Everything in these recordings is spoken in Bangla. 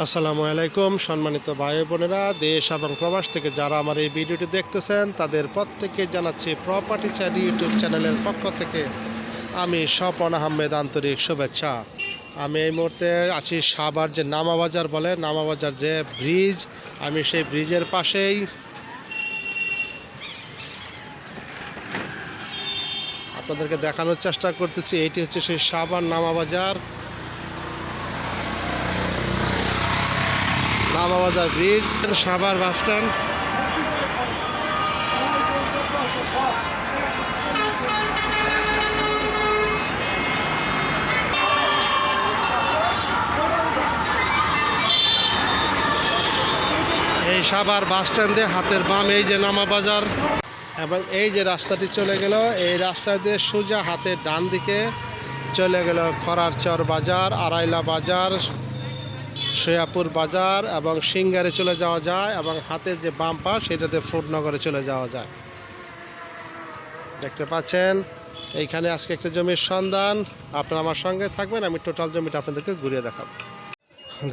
আসসালামু আলাইকুম, সম্মানিত ভাই বোনেরা, দেশ এবং প্রবাস থেকে যারা আমার এই ভিডিওটি দেখতেছেন, তাদের প্রত্যেকে জানাচ্ছি প্রপার্টি চ্যানেল ইউটিউব চ্যানেলের পক্ষ থেকে আমি স্বপন আহমেদ আন্তরিক শুভেচ্ছা। আমি এই মুহূর্তে আছি সাবার যে নামাবাজার বলে, নামাবাজার যে ব্রিজ, আমি সেই ব্রিজের পাশেই। আপনাদেরকে দেখানোর চেষ্টা করতেছি এইটি হচ্ছে সেই Savar Namabazar. Namabazar bridge, Savar bus stand. এই সাভার বাস স্ট্যান্ডে হাতের বাম, এই যে নামা বাজার। এবং এই যে রাস্তাটি চলে গেল, এই রাস্তা দিয়ে সোজা হাতের ডান দিকে চলে গেল খরার চর বাজার, আড়াইলা বাজার সৈয়াপুর বাজার এবং সিঙ্গারে চলে যাওয়া যায় এবং হাতের যে বাম পা, সেটাতে ফুটনগরে চলে যাওয়া যায়। দেখতে পাচ্ছেন, এইখানে আজকে একটা জমির সন্ধান। আপনারা আমার সঙ্গে থাকবেন, আমি টোটাল জমিটা আপনাদেরকে ঘুরিয়ে দেখাবো।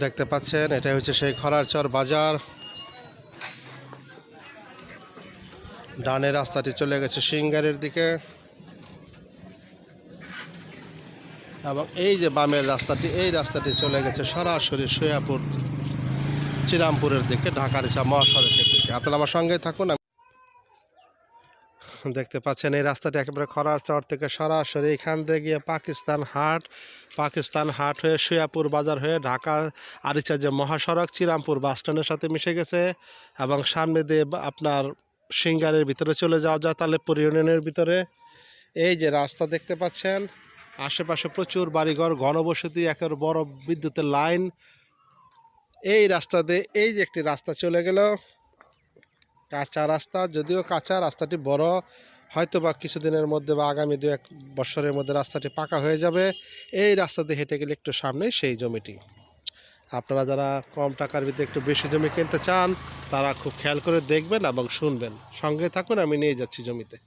দেখতে পাচ্ছেন এটা হচ্ছে সেই খরারচর বাজার। ডানের রাস্তাটি চলে গেছে সিঙ্গারের দিকে। এবং এই যে বামের রাস্তাটি, এই রাস্তাটি চলে গেছে সরাসরি সৈয়াপুর চিরামপুরের দিকে, ঢাকার ইচ্ছা মহাসড়কের দিকে। আপনারা আমার সঙ্গে থাকুন দেখতে পাচ্ছেন এই রাস্তাটি একেবারে খরার চর থেকে সরাসরি এখান থেকে গিয়ে পাকিস্তান হাট পাকিস্তান হাট হয়ে সৈয়াপুর বাজার হয়ে ঢাকা আরিচা যে মহাসড়ক চিরামপুর বাস স্ট্যান্ডের সাথে মিশে গেছে এবং সামনে দিয়ে আপনার সিঙ্গারের ভিতরে চলে যাওয়া যায় তালেপুর ইউনিয়নের ভিতরে। এই যে রাস্তা দেখতে পাচ্ছেন আশেপাশে প্রচুর বাড়িঘর, ঘনবসতি, একের বড় বিদ্যুতের লাইন। এই রাস্তা দিয়ে এই যে একটি রাস্তা চলে গেল, কাঁচা রাস্তা। যদিও কাঁচা, রাস্তাটি বড় হয়তো বা কিছুদিনের মধ্যে বা আগামী দু এক বছরের মধ্যে রাস্তাটি পাকা হয়ে যাবে। এই রাস্তা দিয়ে হেঁটে গেলে একটু সামনে সেই জমিটি। আপনারা যারা কম টাকার ভিতরে একটু বেশি জমি কিনতে চান, তারা খুব খেয়াল করে দেখবেন এবং শুনবেন। সঙ্গে থাকুন, আমি নিয়ে যাচ্ছি জমিতে।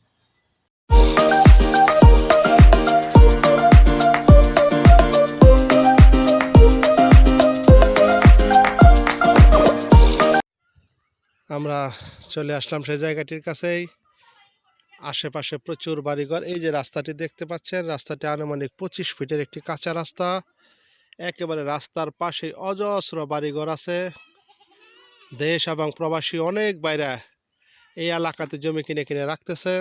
আমরা চলে আসলাম সেই জায়গাটির কাছেই। আশেপাশে প্রচুর বাড়িঘর। এই যে রাস্তাটি দেখতে পাচ্ছেন, রাস্তাটি আনুমানিক পঁচিশ ফিটের একটি কাঁচা রাস্তা। একেবারে রাস্তার পাশে অজস্র বাড়িঘর আছে। দেশ এবং প্রবাসী অনেক বাইরে এই এলাকাতে জমি কিনে কিনে রাখতেছে।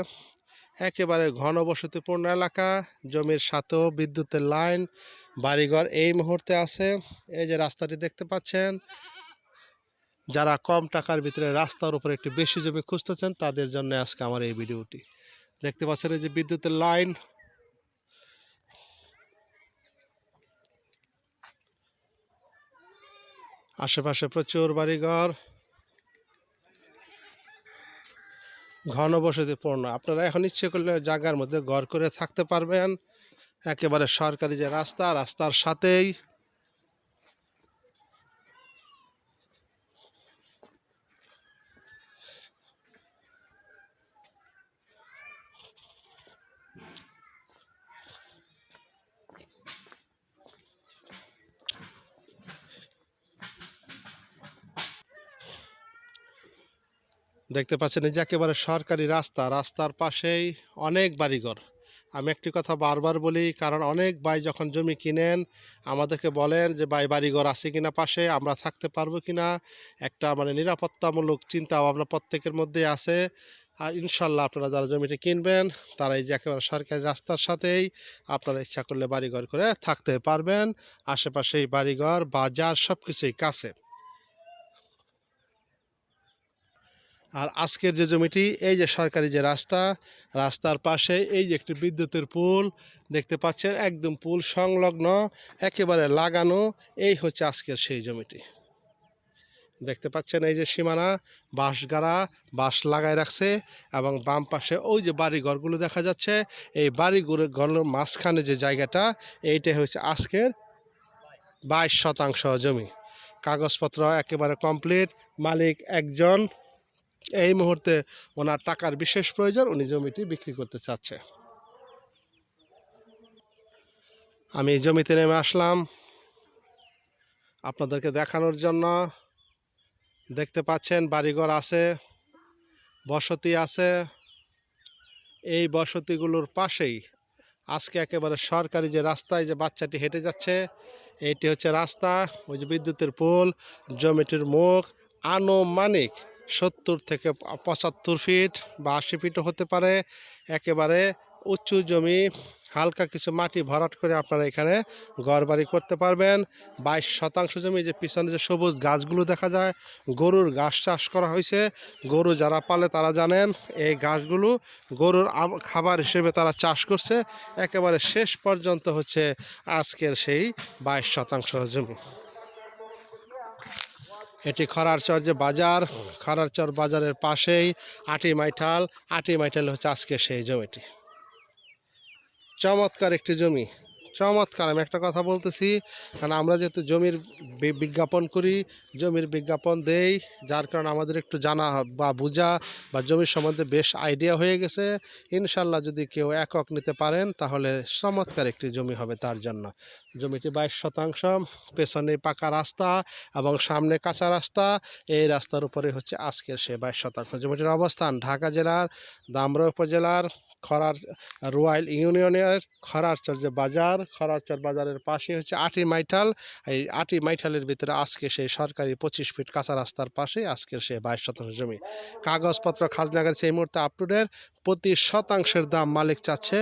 একেবারে ঘনবসতিপূর্ণ এলাকা, জমির সাথেও বিদ্যুতের লাইন, বাড়িঘর এই মুহূর্তে আছে। এই যে রাস্তাটি দেখতে পাচ্ছেন যারা কম টাকার ভিতরে রাস্তার উপরে একটু বেশি জমি খুঁজতেছেন, তাদের জন্য আজকে আমার এই ভিডিওটি। দেখতে পাচ্ছেন এই যে বিদ্যুতের লাইন। আশেপাশে প্রচুর বাড়িঘর। ঘনবসতিপূর্ণ। আপনারা এখন ইচ্ছে করলে জায়গার মধ্যে ঘর করে থাকতে পারবেন। একেবারে সরকারি যে রাস্তা, রাস্তার সাথেই দেখতে পাচ্ছেন এই যে একেবারে সরকারি রাস্তা, রাস্তার পাশেই অনেক বাড়িঘর। আমি একটি কথা বারবার বলি, কারণ অনেক ভাই যখন জমি কিনেন, আমাদেরকে বলেন যে, ভাই, বাড়িঘর আছে কিনা পাশে? আমরা থাকতে পারব কিনা? একটা মানে নিরাপত্তামূলক চিন্তা ভাবনা প্রত্যেকের মধ্যে আছে। আর ইনশাল্লাহ আপনারা যারা জমিটি কিনবেন, তারা এই যে একেবারে সরকারি রাস্তার সাথেই আপনারা ইচ্ছা করলে বাড়িঘর করে থাকতে পারবেন। আশেপাশেই বাড়িঘর, বাজার সব কিছুই কাছে। আর আজকের যে জমিটি, এই যে সরকারি যে রাস্তা, রাস্তার পাশে এই যে একটি বিদ্যুতের পুল, দেখতে পাচ্ছেন একদম পুল সংলগ্ন, একেবারে লাগানো, এই হচ্ছে আজকের সেই জমিটি। দেখতে পাচ্ছেন এই যে সীমানা, বাঁশ গাড়া, বাঁশ লাগায় রাখছে এবং বাম পাশে ওই যে বাড়ি ঘরগুলো দেখা যাচ্ছে, এই বাড়িগুলো ঘরের মাঝখানে যে জায়গাটা, এইটাই হচ্ছে আজকের বাইশ শতাংশ জমি। কাগজপত্র একেবারে কমপ্লিট মালিক একজন। এই মুহূর্তে ওনার টাকার বিশেষ প্রয়োজন, উনি জমিটি বিক্রি করতে চাচ্ছে। আমি জমিতে নেমে আসলাম। আপনাদেরকে দেখানোর জন্য দেখতে পাচ্ছেন, বাড়িঘর আছে, বসতি আছে। এই বসতিগুলোর পাশেই আজকে একেবারে সরকারি যে রাস্তায় যে বাচ্চাটি হেঁটে যাচ্ছে, এটি হচ্ছে রাস্তা, ওই যে বিদ্যুতের পোল, জমিটির মুখ, আনুমানিক সত্তর থেকে পঁচাত্তর ফিট বা আশি ফিটও হতে পারে। একেবারে উঁচু জমি, হালকা কিছু মাটি ভরাট করে আপনারা এখানে ঘর বাড়ি করতে পারবেন। বাইশ শতাংশ জমি যে পিছনে যে সবুজ গাছগুলো দেখা যায়, গরুর ঘাস চাষ করা হয়েছে। গরু যারা পালে তারা জানেন, এই ঘাসগুলো গরুর খাবার হিসেবে তারা চাষ করছে। একেবারে শেষ পর্যন্ত হচ্ছে আজকের সেই বাইশ শতাংশ জমি। এটি খরারচর যে বাজার খরারচর বাজারের পাশেই আটি মাইঠাল। আটি মাইঠাল হচ্ছে আজকে সেই জমিটি। চমৎকার একটি জমি। চমৎকার আমি একটা কথা বলতেছি কারণ আমরা যেহেতু জমির বিজ্ঞাপন করি জমির বিজ্ঞাপন দেই যার কারণে আমাদের একটু জানা বা বোঝা বা জমির সম্বন্ধে বেশ আইডিয়া হয়ে গেছে। ইনশাল্লাহ যদি কেউ একক নিতে পারেন তাহলে চমৎকার একটি জমি হবে তার জন্য। জমিটি বাইশ শতাংশ, পেছনে পাকা রাস্তা এবং সামনে কাঁচা রাস্তা। এই রাস্তার উপরে হচ্ছে আজকের সে বাইশ শতাংশ। জমিটির অবস্থান ঢাকা জেলার দামরা উপজেলার খরার রয়্যাল ইউনিয়নের খরারচর যে বাজার। খরারচর বাজারের পাশে হচ্ছে আটি মাইঠাল। এই আটি মাইঠালের ভিতরে আজকে সেই সরকারি পঁচিশ ফিট কাঁচা রাস্তার পাশে আজকের সে বাইশ শতাংশ জমি। কাগজপত্র খাজনাগার সেই মুহূর্তে আপ টু ডেট প্রতি শতাংশের দাম মালিক চাচ্ছে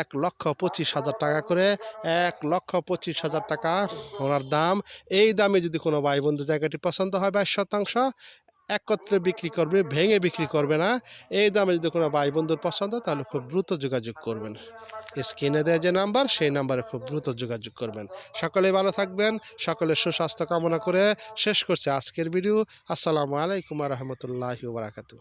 এক লক্ষ পঁচিশ হাজার টাকা করে। এক লক্ষ পঁচিশ হাজার টাকা ওনার দাম। এই দামে যদি কোনো ভাই বন্ধু জায়গাটি পছন্দ হয় বাইশ শতাংশ, একত্রে বিক্রি করবে, ভেঙে বিক্রি করবে না। এই দামে যদি কোনো ভাই বন্ধুর পছন্দ, তাহলে খুব দ্রুত যোগাযোগ করবেন। স্ক্রিনে দেওয়া যে নাম্বার, সেই নাম্বারে খুব দ্রুত যোগাযোগ করবেন। সকলে ভালো থাকবেন, সকলের সুস্বাস্থ্য কামনা করে শেষ করছে আজকের ভিডিও। আসসালামু আলাইকুম রহমতুল্লাহি বারাকাতু